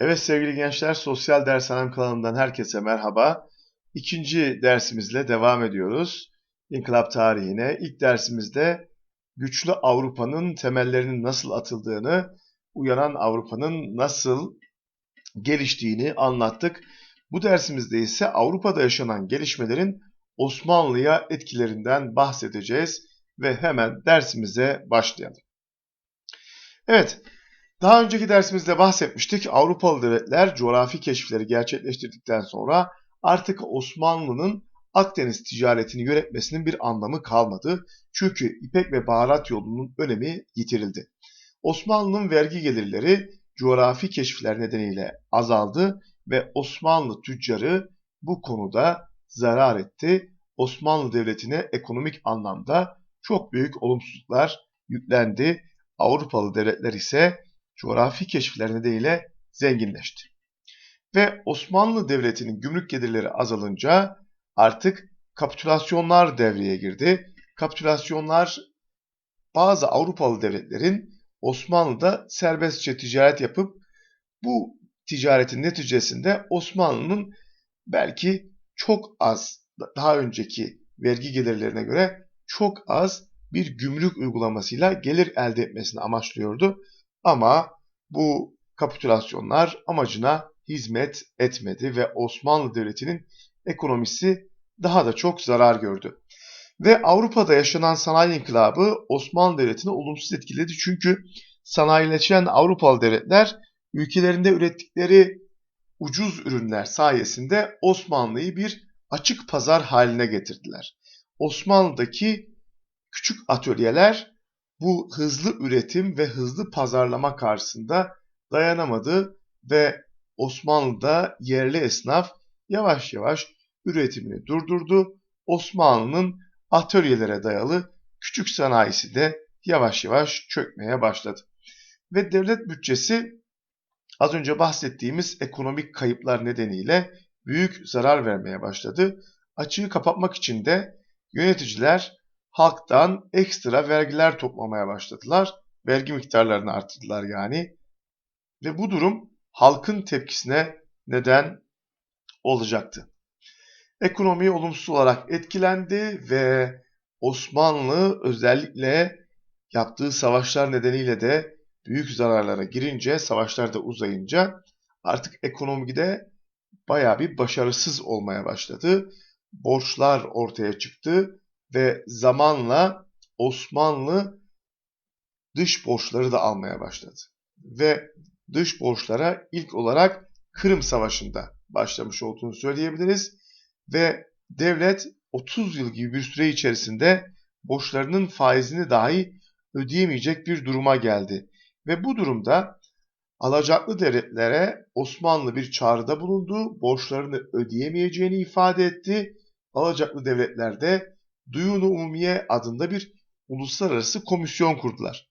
Evet sevgili gençler, Sosyal Dershanem kanalından herkese merhaba. İkinci dersimizle devam ediyoruz. İnkılap tarihine. İlk dersimizde güçlü Avrupa'nın temellerinin nasıl atıldığını, uyanan Avrupa'nın nasıl geliştiğini anlattık. Bu dersimizde ise Avrupa'da yaşanan gelişmelerin Osmanlı'ya etkilerinden bahsedeceğiz ve hemen dersimize başlayalım. Evet, daha önceki dersimizde bahsetmiştik. Avrupalı devletler coğrafi keşifleri gerçekleştirdikten sonra artık Osmanlı'nın Akdeniz ticaretini yönetmesinin bir anlamı kalmadı. Çünkü İpek ve baharat yolunun önemi yitirildi. Osmanlı'nın vergi gelirleri coğrafi keşifler nedeniyle azaldı ve Osmanlı tüccarı bu konuda zarar etti. Osmanlı Devleti'ne ekonomik anlamda çok büyük olumsuzluklar yüklendi. Avrupalı devletler ise coğrafi keşifler nedeniyle zenginleşti. Ve Osmanlı Devleti'nin gümrük gelirleri azalınca artık kapitülasyonlar devreye girdi. Kapitülasyonlar bazı Avrupalı devletlerin Osmanlı'da serbestçe ticaret yapıp bu ticaretin neticesinde Osmanlı'nın belki çok az daha önceki vergi gelirlerine göre çok az bir gümrük uygulamasıyla gelir elde etmesini amaçlıyordu. Ama bu kapitülasyonlar amacına hizmet etmedi ve Osmanlı Devleti'nin ekonomisi daha da çok zarar gördü. Ve Avrupa'da yaşanan sanayi inkılabı Osmanlı Devleti'ni olumsuz etkiledi. Çünkü sanayileşen Avrupalı devletler ülkelerinde ürettikleri ucuz ürünler sayesinde Osmanlı'yı bir açık pazar haline getirdiler. Osmanlı'daki küçük atölyeler bu hızlı üretim ve hızlı pazarlama karşısında dayanamadı ve Osmanlı'da yerli esnaf yavaş yavaş üretimini durdurdu. Osmanlı'nın atölyelere dayalı küçük sanayisi de yavaş yavaş çökmeye başladı. Ve devlet bütçesi az önce bahsettiğimiz ekonomik kayıplar nedeniyle büyük zarar vermeye başladı. Açığı kapatmak için de yöneticiler halktan ekstra vergiler toplamaya başladılar. Vergi miktarlarını arttırdılar yani. Ve bu durum halkın tepkisine neden olacaktı. Ekonomi olumsuz olarak etkilendi ve Osmanlı özellikle yaptığı savaşlar nedeniyle de büyük zararlara girince, savaşlar da uzayınca artık ekonomide baya bir başarısız olmaya başladı. Borçlar ortaya çıktı ve zamanla Osmanlı dış borçları da almaya başladı. Ve dış borçlara ilk olarak Kırım Savaşı'nda başlamış olduğunu söyleyebiliriz. Ve devlet 30 yıl gibi bir süre içerisinde borçlarının faizini dahi ödeyemeyecek bir duruma geldi. Ve bu durumda alacaklı devletlere Osmanlı bir çağrıda bulundu, borçlarını ödeyemeyeceğini ifade etti. Alacaklı devletler de Duyunu Umumiye adında bir uluslararası komisyon kurdular.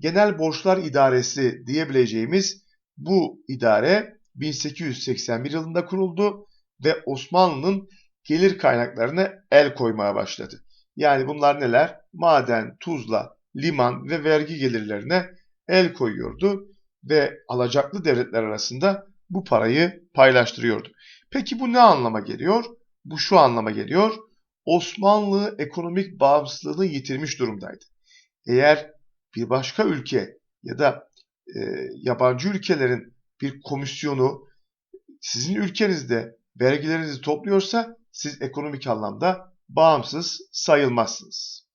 Genel Borçlar İdaresi diyebileceğimiz bu idare 1881 yılında kuruldu ve Osmanlı'nın gelir kaynaklarına el koymaya başladı. Yani bunlar neler? Maden, tuzla, liman ve vergi gelirlerine el koyuyordu ve alacaklı devletler arasında bu parayı paylaştırıyordu. Peki bu ne anlama geliyor? Bu şu anlama geliyor. Osmanlı ekonomik bağımsızlığını yitirmiş durumdaydı. Eğer bir başka ülke ya da e, yabancı ülkelerin bir komisyonu sizin ülkenizde vergilerinizi topluyorsa siz ekonomik anlamda bağımsız sayılmazsınız.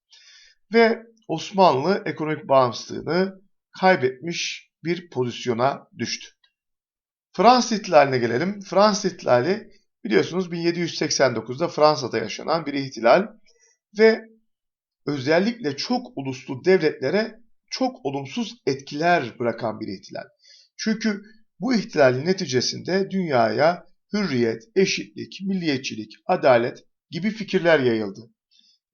Ve Osmanlı ekonomik bağımsızlığını kaybetmiş bir pozisyona düştü. Fransız ihtilaline gelelim. Fransız ihtilali Biliyorsunuz 1789'da Fransa'da yaşanan bir ihtilal ve özellikle çok uluslu devletlere çok olumsuz etkiler bırakan bir ihtilal. Çünkü bu ihtilalin neticesinde dünyaya hürriyet, eşitlik, milliyetçilik, adalet gibi fikirler yayıldı.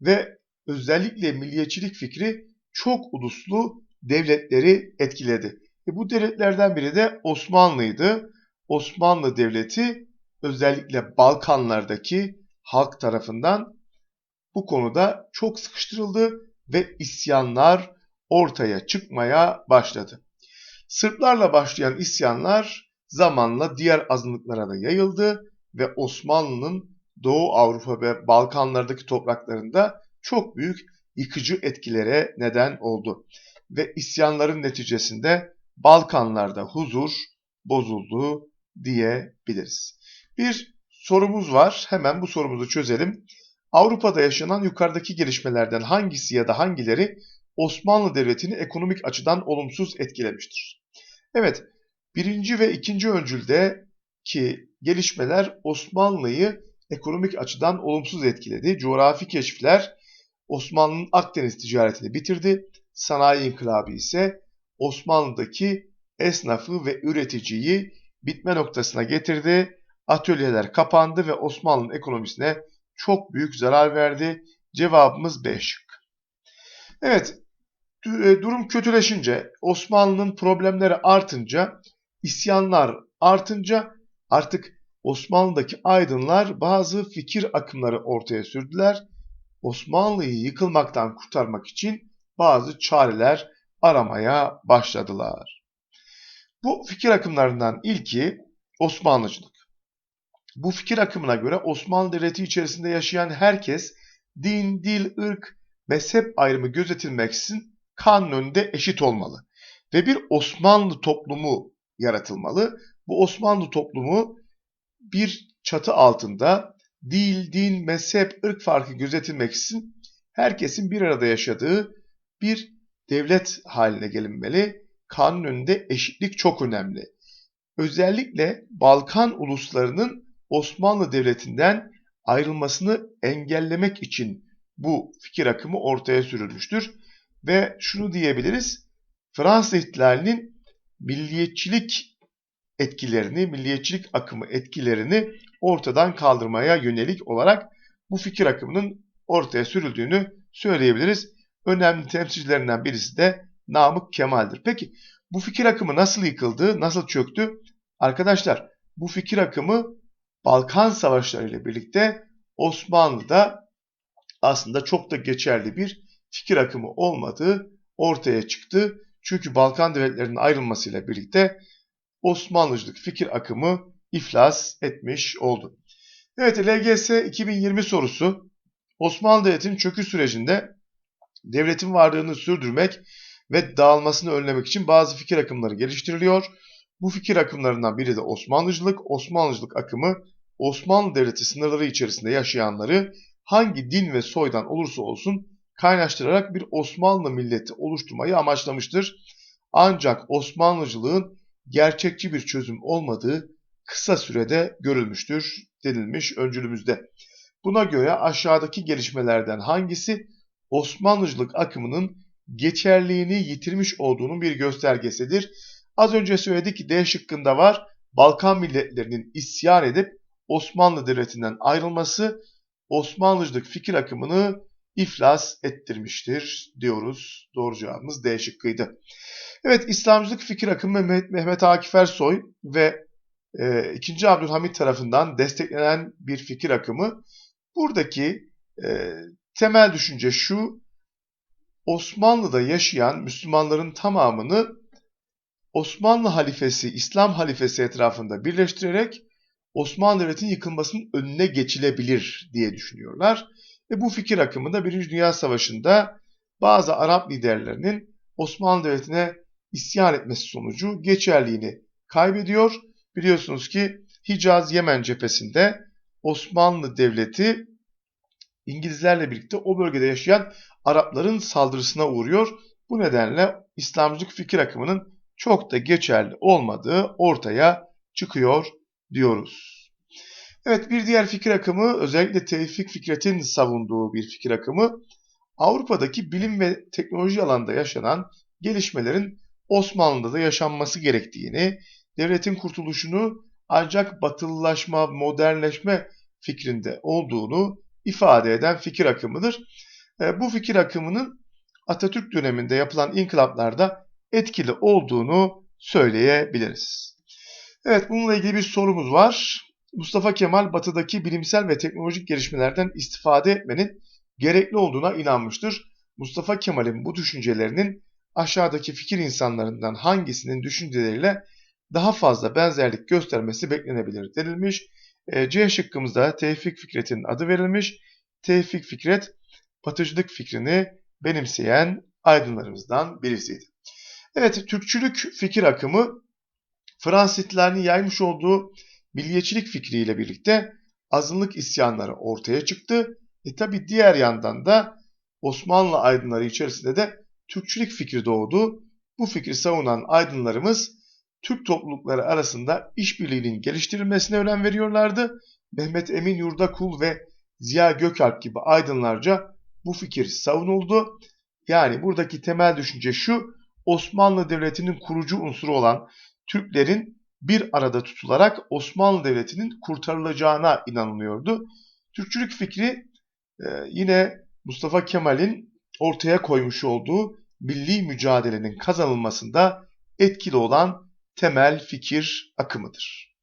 Ve özellikle milliyetçilik fikri çok uluslu devletleri etkiledi. E bu devletlerden biri de Osmanlı'ydı. Osmanlı Devleti özellikle Balkanlardaki halk tarafından bu konuda çok sıkıştırıldı ve isyanlar ortaya çıkmaya başladı. Sırplarla başlayan isyanlar zamanla diğer azınlıklara da yayıldı ve Osmanlı'nın Doğu Avrupa ve Balkanlardaki topraklarında çok büyük yıkıcı etkilere neden oldu. Ve isyanların neticesinde Balkanlarda huzur bozuldu diyebiliriz. Bir sorumuz var. Hemen bu sorumuzu çözelim. Avrupa'da yaşanan yukarıdaki gelişmelerden hangisi ya da hangileri Osmanlı Devleti'ni ekonomik açıdan olumsuz etkilemiştir? Evet, birinci ve ikinci öncüldeki gelişmeler Osmanlı'yı ekonomik açıdan olumsuz etkiledi. Coğrafi keşifler Osmanlı'nın Akdeniz ticaretini bitirdi. Sanayi inkılabı ise Osmanlı'daki esnafı ve üreticiyi bitme noktasına getirdi. Atölyeler kapandı ve Osmanlı'nın ekonomisine çok büyük zarar verdi. Cevabımız B şık. Evet, e, durum kötüleşince, Osmanlı'nın problemleri artınca, isyanlar artınca artık Osmanlı'daki aydınlar bazı fikir akımları ortaya sürdüler. Osmanlı'yı yıkılmaktan kurtarmak için bazı çareler aramaya başladılar. Bu fikir akımlarından ilki Osmanlıcılık. Bu fikir akımına göre Osmanlı Devleti içerisinde yaşayan herkes din, dil, ırk, mezhep ayrımı gözetilmeksizin kanun önünde eşit olmalı. Ve bir Osmanlı toplumu yaratılmalı. Bu Osmanlı toplumu bir çatı altında dil, din, mezhep, ırk farkı gözetilmeksizin herkesin bir arada yaşadığı bir devlet haline gelinmeli. Kanun önünde eşitlik çok önemli. Özellikle Balkan uluslarının Osmanlı Devleti'nden ayrılmasını engellemek için bu fikir akımı ortaya sürülmüştür. Ve şunu diyebiliriz, Fransız ihtilalinin milliyetçilik etkilerini, milliyetçilik akımı etkilerini ortadan kaldırmaya yönelik olarak bu fikir akımının ortaya sürüldüğünü söyleyebiliriz. Önemli temsilcilerinden birisi de Namık Kemal'dir. Peki bu fikir akımı nasıl yıkıldı, nasıl çöktü? Arkadaşlar bu fikir akımı Balkan Savaşları ile birlikte Osmanlı'da aslında çok da geçerli bir fikir akımı olmadığı ortaya çıktı. Çünkü Balkan devletlerinin ayrılmasıyla birlikte Osmanlıcılık fikir akımı iflas etmiş oldu. Evet LGS 2020 sorusu Osmanlı Devleti'nin çöküş sürecinde devletin varlığını sürdürmek ve dağılmasını önlemek için bazı fikir akımları geliştiriliyor. Bu fikir akımlarından biri de Osmanlıcılık. Osmanlıcılık akımı Osmanlı Devleti sınırları içerisinde yaşayanları hangi din ve soydan olursa olsun kaynaştırarak bir Osmanlı milleti oluşturmayı amaçlamıştır. Ancak Osmanlıcılığın gerçekçi bir çözüm olmadığı kısa sürede görülmüştür denilmiş öncülümüzde. Buna göre aşağıdaki gelişmelerden hangisi Osmanlıcılık akımının geçerliğini yitirmiş olduğunun bir göstergesidir. Az önce söyledik ki D şıkkında var. Balkan milletlerinin isyan edip Osmanlı Devleti'nden ayrılması Osmanlıcılık fikir akımını iflas ettirmiştir diyoruz. Doğru cevabımız D şıkkıydı. Evet İslamcılık fikir akımı Mehmet, Akif Ersoy ve e, 2. Abdülhamit tarafından desteklenen bir fikir akımı. Buradaki e, temel düşünce şu, Osmanlı'da yaşayan Müslümanların tamamını Osmanlı halifesi, İslam halifesi etrafında birleştirerek Osmanlı Devleti'nin yıkılmasının önüne geçilebilir diye düşünüyorlar. Ve bu fikir akımı da Birinci Dünya Savaşı'nda bazı Arap liderlerinin Osmanlı Devleti'ne isyan etmesi sonucu geçerliğini kaybediyor. Biliyorsunuz ki Hicaz Yemen cephesinde Osmanlı Devleti İngilizlerle birlikte o bölgede yaşayan Arapların saldırısına uğruyor. Bu nedenle İslamcılık fikir akımının çok da geçerli olmadığı ortaya çıkıyor diyoruz. Evet bir diğer fikir akımı özellikle Tevfik Fikret'in savunduğu bir fikir akımı Avrupa'daki bilim ve teknoloji alanda yaşanan gelişmelerin Osmanlı'da da yaşanması gerektiğini, devletin kurtuluşunu ancak batılılaşma, modernleşme fikrinde olduğunu ifade eden fikir akımıdır. E, bu fikir akımının Atatürk döneminde yapılan inkılaplarda etkili olduğunu söyleyebiliriz. Evet bununla ilgili bir sorumuz var. Mustafa Kemal batıdaki bilimsel ve teknolojik gelişmelerden istifade etmenin gerekli olduğuna inanmıştır. Mustafa Kemal'in bu düşüncelerinin aşağıdaki fikir insanlarından hangisinin düşünceleriyle daha fazla benzerlik göstermesi beklenebilir denilmiş. E, C şıkkımızda Tevfik Fikret'in adı verilmiş. Tevfik Fikret batıcılık fikrini benimseyen aydınlarımızdan birisiydi. Evet, Türkçülük fikir akımı Fransızların yaymış olduğu milliyetçilik fikriyle birlikte azınlık isyanları ortaya çıktı. E tabi diğer yandan da Osmanlı aydınları içerisinde de Türkçülük fikri doğdu. Bu fikri savunan aydınlarımız Türk toplulukları arasında işbirliğinin geliştirilmesine önem veriyorlardı. Mehmet Emin Yurdakul ve Ziya Gökalp gibi aydınlarca bu fikir savunuldu. Yani buradaki temel düşünce şu, Osmanlı Devleti'nin kurucu unsuru olan Türklerin bir arada tutularak Osmanlı Devleti'nin kurtarılacağına inanılıyordu. Türkçülük fikri e, yine Mustafa Kemal'in ortaya koymuş olduğu milli mücadelenin kazanılmasında etkili olan temel fikir akımıdır.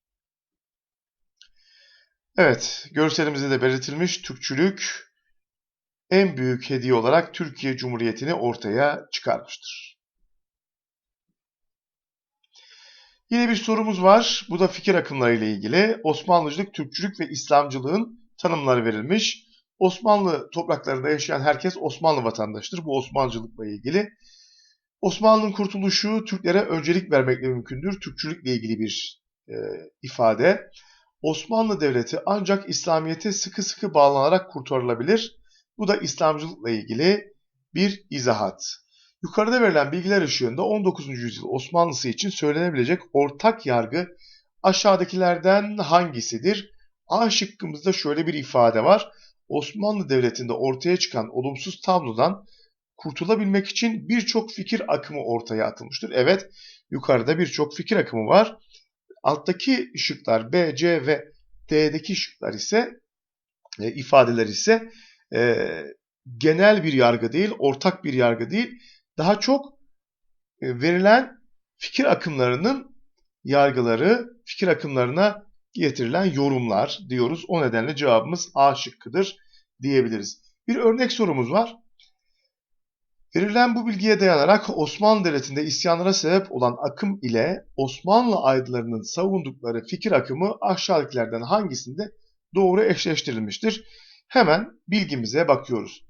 Evet, görselimizde de belirtilmiş Türkçülük en büyük hediye olarak Türkiye Cumhuriyeti'ni ortaya çıkarmıştır. Yine bir sorumuz var. Bu da fikir akımları ile ilgili. Osmanlıcılık, Türkçülük ve İslamcılığın tanımları verilmiş. Osmanlı topraklarında yaşayan herkes Osmanlı vatandaşıdır. Bu Osmanlıcılıkla ilgili. Osmanlı'nın kurtuluşu Türklere öncelik vermekle mümkündür. Türkçülükle ilgili bir e, ifade. Osmanlı Devleti ancak İslamiyet'e sıkı sıkı bağlanarak kurtarılabilir. Bu da İslamcılıkla ilgili bir izahat. Yukarıda verilen bilgiler ışığında 19. yüzyıl Osmanlısı için söylenebilecek ortak yargı aşağıdakilerden hangisidir? A şıkkımızda şöyle bir ifade var. Osmanlı Devleti'nde ortaya çıkan olumsuz tablodan kurtulabilmek için birçok fikir akımı ortaya atılmıştır. Evet, yukarıda birçok fikir akımı var. Alttaki şıklar B, C ve D'deki şıklar ise e, ifadeler ise e, genel bir yargı değil, ortak bir yargı değil, daha çok e, verilen fikir akımlarının yargıları, fikir akımlarına getirilen yorumlar diyoruz. O nedenle cevabımız A şıkkıdır diyebiliriz. Bir örnek sorumuz var. Verilen bu bilgiye dayanarak Osmanlı Devleti'nde isyanlara sebep olan akım ile Osmanlı aydınlarının savundukları fikir akımı aşağıdakilerden hangisinde doğru eşleştirilmiştir? Hemen bilgimize bakıyoruz.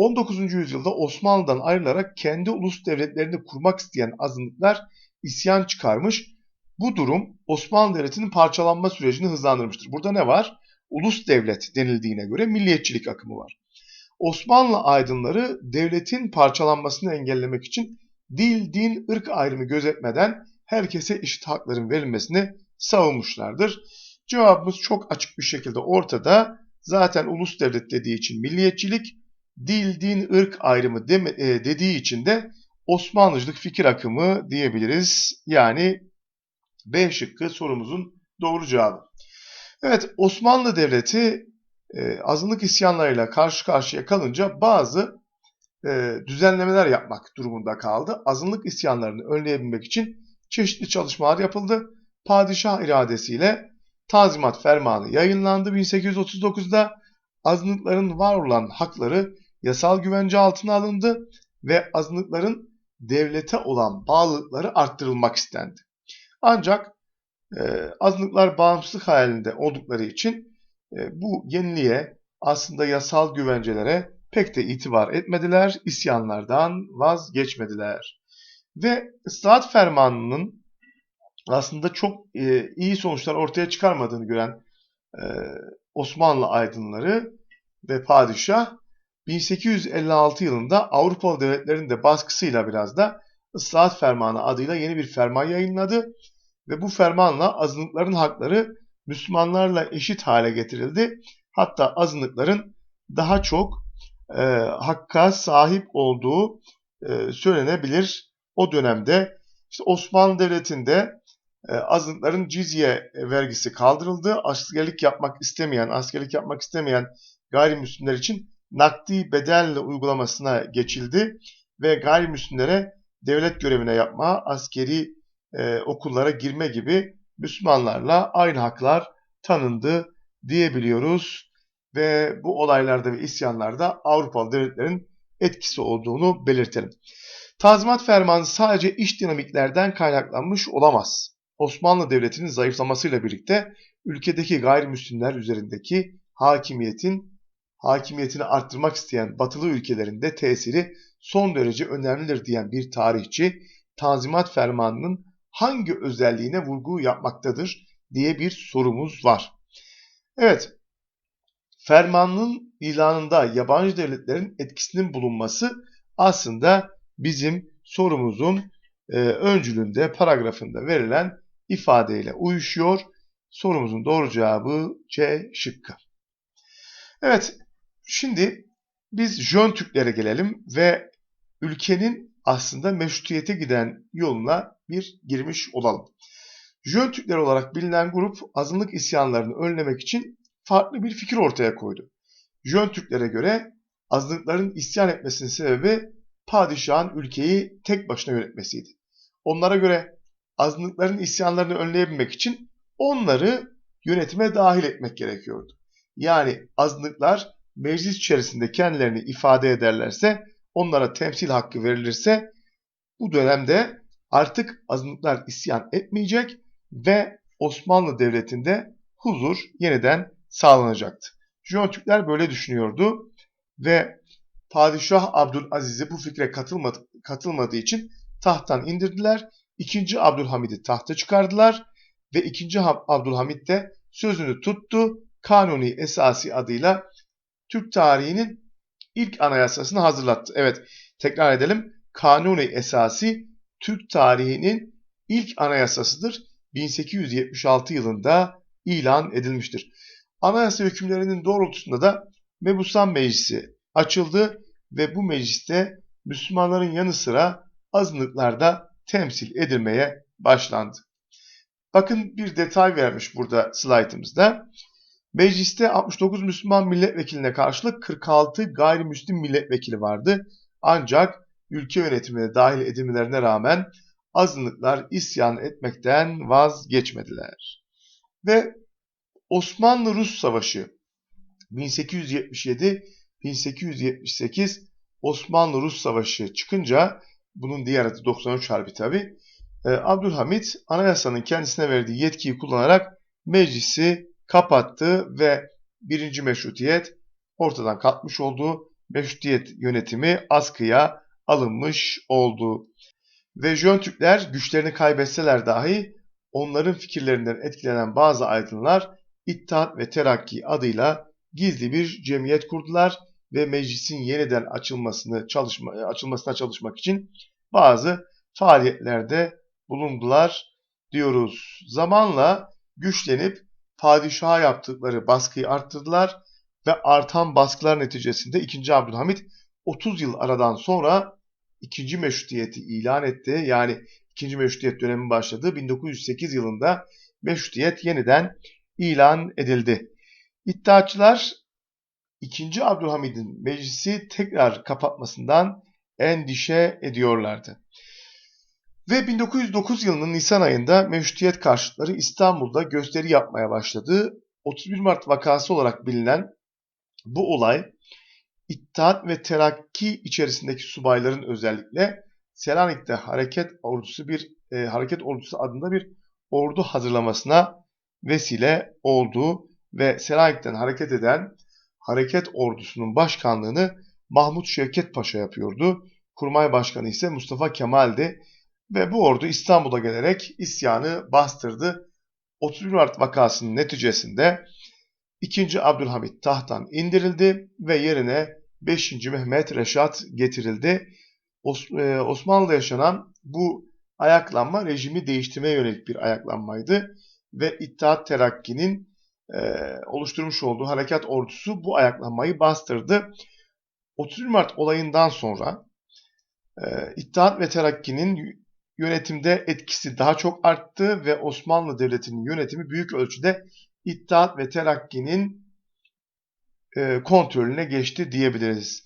19. yüzyılda Osmanlı'dan ayrılarak kendi ulus devletlerini kurmak isteyen azınlıklar isyan çıkarmış. Bu durum Osmanlı Devleti'nin parçalanma sürecini hızlandırmıştır. Burada ne var? Ulus devlet denildiğine göre milliyetçilik akımı var. Osmanlı aydınları devletin parçalanmasını engellemek için dil, din, ırk ayrımı gözetmeden herkese eşit hakların verilmesini savunmuşlardır. Cevabımız çok açık bir şekilde ortada. Zaten ulus devlet dediği için milliyetçilik, dil, din, ırk ayrımı deme, e, dediği için de Osmanlıcılık fikir akımı diyebiliriz. Yani B şıkkı sorumuzun doğru cevabı. Evet Osmanlı Devleti e, azınlık isyanlarıyla karşı karşıya kalınca bazı e, düzenlemeler yapmak durumunda kaldı. Azınlık isyanlarını önleyebilmek için çeşitli çalışmalar yapıldı. Padişah iradesiyle Tazimat Fermanı yayınlandı 1839'da. Azınlıkların var olan hakları yasal güvence altına alındı ve azınlıkların devlete olan bağlılıkları arttırılmak istendi. Ancak e, azınlıklar bağımsızlık halinde oldukları için e, bu yeniliğe aslında yasal güvencelere pek de itibar etmediler, isyanlardan vazgeçmediler. Ve ıslahat fermanının aslında çok e, iyi sonuçlar ortaya çıkarmadığını gören e, Osmanlı aydınları ve padişah 1856 yılında Avrupalı devletlerin de baskısıyla biraz da ıslahat fermanı adıyla yeni bir ferman yayınladı ve bu fermanla azınlıkların hakları Müslümanlarla eşit hale getirildi. Hatta azınlıkların daha çok e, hakka sahip olduğu e, söylenebilir. O dönemde işte Osmanlı Devleti'nde e, azınlıkların cizye vergisi kaldırıldı. Askerlik yapmak istemeyen, askerlik yapmak istemeyen gayrimüslimler için nakdi bedelle uygulamasına geçildi ve gayrimüslimlere devlet görevine yapma, askeri e, okullara girme gibi Müslümanlarla aynı haklar tanındı diyebiliyoruz. Ve bu olaylarda ve isyanlarda Avrupalı devletlerin etkisi olduğunu belirtelim. Tazminat fermanı sadece iş dinamiklerden kaynaklanmış olamaz. Osmanlı Devleti'nin zayıflamasıyla birlikte ülkedeki gayrimüslimler üzerindeki hakimiyetin hakimiyetini arttırmak isteyen batılı ülkelerin de tesiri son derece önemlidir diyen bir tarihçi Tanzimat Fermanı'nın hangi özelliğine vurgu yapmaktadır diye bir sorumuz var. Evet, fermanın ilanında yabancı devletlerin etkisinin bulunması aslında bizim sorumuzun e, öncülünde, paragrafında verilen ifadeyle uyuşuyor. Sorumuzun doğru cevabı C şıkkı. Evet, şimdi biz Jön Türklere gelelim ve ülkenin aslında meşrutiyete giden yoluna bir girmiş olalım. Jön Türkler olarak bilinen grup azınlık isyanlarını önlemek için farklı bir fikir ortaya koydu. Jön Türklere göre azınlıkların isyan etmesinin sebebi padişahın ülkeyi tek başına yönetmesiydi. Onlara göre azınlıkların isyanlarını önleyebilmek için onları yönetime dahil etmek gerekiyordu. Yani azınlıklar meclis içerisinde kendilerini ifade ederlerse, onlara temsil hakkı verilirse bu dönemde artık azınlıklar isyan etmeyecek ve Osmanlı Devleti'nde huzur yeniden sağlanacaktı. Jön böyle düşünüyordu ve Padişah Abdülaziz'e bu fikre katılmadı, katılmadığı için tahttan indirdiler. İkinci Abdülhamid'i tahta çıkardılar ve ikinci Abdülhamid de sözünü tuttu. Kanuni Esası adıyla Türk tarihinin ilk anayasasını hazırlattı. Evet tekrar edelim. Kanuni Esası Türk tarihinin ilk anayasasıdır. 1876 yılında ilan edilmiştir. Anayasa hükümlerinin doğrultusunda da Mebusan Meclisi açıldı ve bu mecliste Müslümanların yanı sıra azınlıklar da temsil edilmeye başlandı. Bakın bir detay vermiş burada slaytımızda. Mecliste 69 Müslüman milletvekiline karşılık 46 gayrimüslim milletvekili vardı. Ancak ülke yönetimine dahil edilmelerine rağmen azınlıklar isyan etmekten vazgeçmediler. Ve Osmanlı-Rus Savaşı 1877-1878 Osmanlı-Rus Savaşı çıkınca bunun diğer adı 93 Harbi tabi. E, Abdülhamit anayasanın kendisine verdiği yetkiyi kullanarak meclisi kapattı ve birinci meşrutiyet ortadan kalkmış oldu. Meşrutiyet yönetimi askıya alınmış oldu. Ve Jön Türkler güçlerini kaybetseler dahi onların fikirlerinden etkilenen bazı aydınlar İttihat ve Terakki adıyla gizli bir cemiyet kurdular ve meclisin yeniden açılmasını çalışma, açılmasına çalışmak için bazı faaliyetlerde bulundular diyoruz. Zamanla güçlenip padişaha yaptıkları baskıyı arttırdılar ve artan baskılar neticesinde 2. Abdülhamit 30 yıl aradan sonra 2. meşrutiyeti ilan etti. Yani 2. meşrutiyet dönemi başladı. 1908 yılında meşrutiyet yeniden ilan edildi. İddiaçılar 2. Abdülhamid'in meclisi tekrar kapatmasından endişe ediyorlardı. Ve 1909 yılının Nisan ayında meşrutiyet karşıtları İstanbul'da gösteri yapmaya başladı. 31 Mart vakası olarak bilinen bu olay İttihat ve Terakki içerisindeki subayların özellikle Selanik'te hareket ordusu bir e, hareket ordusu adında bir ordu hazırlamasına vesile oldu ve Selanik'ten hareket eden hareket ordusunun başkanlığını Mahmut Şevket Paşa yapıyordu. Kurmay Başkanı ise Mustafa Kemal'di ve bu ordu İstanbul'a gelerek isyanı bastırdı. 31 Mart vakasının neticesinde 2. Abdülhamit tahttan indirildi ve yerine 5. Mehmet Reşat getirildi. E, Osmanlı'da yaşanan bu ayaklanma rejimi değiştirmeye yönelik bir ayaklanmaydı ve İttihat Terakki'nin e, oluşturmuş olduğu harekat ordusu bu ayaklanmayı bastırdı. 31 Mart olayından sonra e, İttihat ve Terakki'nin yönetimde etkisi daha çok arttı ve Osmanlı Devleti'nin yönetimi büyük ölçüde İttihat ve Terakki'nin e, kontrolüne geçti diyebiliriz.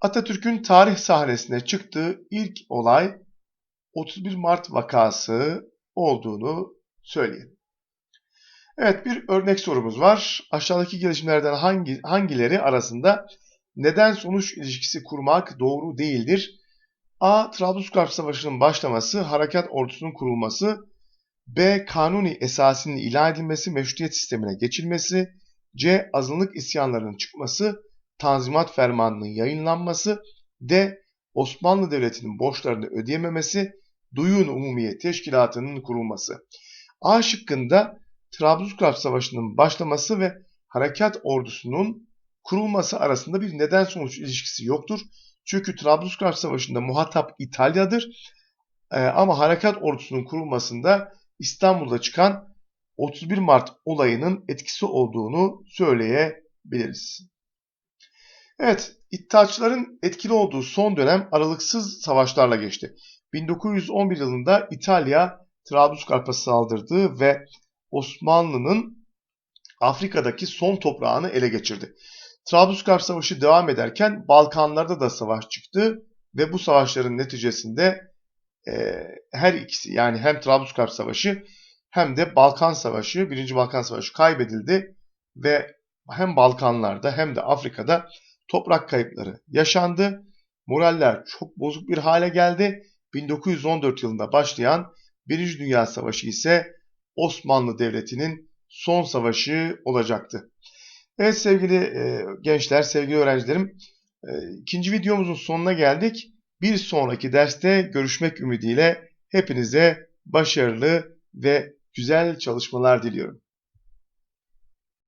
Atatürk'ün tarih sahnesine çıktığı ilk olay 31 Mart vakası olduğunu söyleyelim. Evet bir örnek sorumuz var. Aşağıdaki gelişmelerden hangi, hangileri arasında neden sonuç ilişkisi kurmak doğru değildir? A. Trablusgarp Savaşı'nın başlaması, harekat ordusunun kurulması. B. Kanuni esasının ilan edilmesi, meşrutiyet sistemine geçilmesi. C. Azınlık isyanlarının çıkması, Tanzimat Fermanı'nın yayınlanması. D. Osmanlı Devleti'nin borçlarını ödeyememesi, Duyun Umumiye Teşkilatı'nın kurulması. A şıkkında Trablusgarp Savaşı'nın başlaması ve harekat ordusunun kurulması arasında bir neden sonuç ilişkisi yoktur. Çünkü Trablusgarp Savaşı'nda muhatap İtalya'dır. Ee, ama harekat ordusunun kurulmasında İstanbul'da çıkan 31 Mart olayının etkisi olduğunu söyleyebiliriz. Evet, İttihatçıların etkili olduğu son dönem aralıksız savaşlarla geçti. 1911 yılında İtalya Trablusgarp'a saldırdı ve Osmanlı'nın Afrika'daki son toprağını ele geçirdi. Trablusgarp Savaşı devam ederken Balkanlarda da savaş çıktı ve bu savaşların neticesinde e, her ikisi yani hem Trablusgarp Savaşı hem de Balkan Savaşı, 1. Balkan Savaşı kaybedildi ve hem Balkanlarda hem de Afrika'da toprak kayıpları yaşandı. Moraller çok bozuk bir hale geldi. 1914 yılında başlayan Birinci Dünya Savaşı ise Osmanlı Devleti'nin son savaşı olacaktı. Evet sevgili e, gençler, sevgili öğrencilerim, e, ikinci videomuzun sonuna geldik. Bir sonraki derste görüşmek ümidiyle hepinize başarılı ve güzel çalışmalar diliyorum.